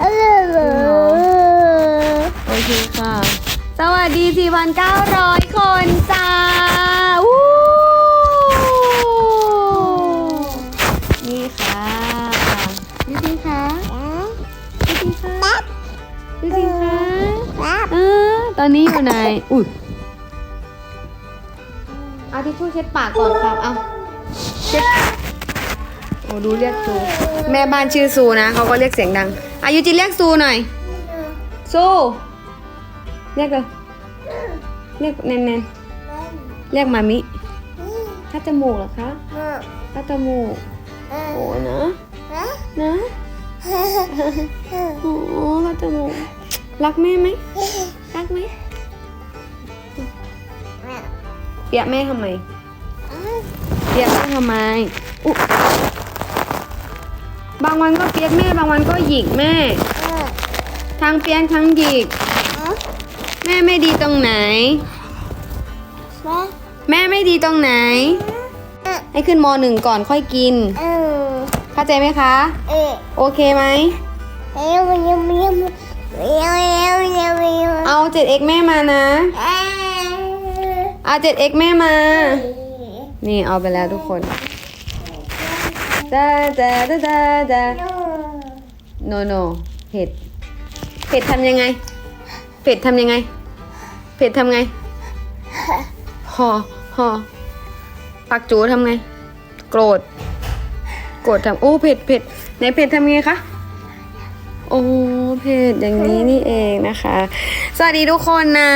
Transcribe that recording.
เออโอเคค่ะ สวัสดี 4,900 คนจ้าวู้นี่ค่ะยูจินคะยูจินคะยูจินคะเออตอนนี้อยู่ไหน อุ้ยเอาทิชชู่เช็ดปากก่อนครับเอาเช็ดโอ้ดูเรียกซูแม่บ้านชื่อซูนะเขาก็เรียกเสียงดังอายุจิเรียกซูหน่อยซูเรียกเลยเรียกแน่นๆเรียกมามิถ้าจมูกเหรอคะถ้าจมูกโอ้นะนะโอ้ถ้าจมูกรักแม่ไหมรักไหมเปียกแม่ทำไมเปียกแม่ทำไมอุ๊ บางวันก็เปียกแม่ บางวันก็หยิกแม่ทั้งเปียกทั้งหยิกแม่ไม่ดีตรงไหนแม่ไม่ดีตรงไหน ให้ขึ้นมหนึ่งก่อนค่อยกินเข้าใจไหมคะโอเคไหมเอา 7x แม่มานะ เอา 7x แม่มา นี่เอาไปแล้วทุกคน ดาดาดาดาดาโนโนเผ็ด เผ็ดทำยังไง เผ็ดทำยังไง เผ็ดทำไงห่อห่อปากจูทำไง โกรธ โกรธทำโอ้เผ็ดเผ็ดไหนเผ็ดทำไงคะโอ้เผ็ดอย่างนี้นี่เองนะคะ สวัสดีทุกคนนะ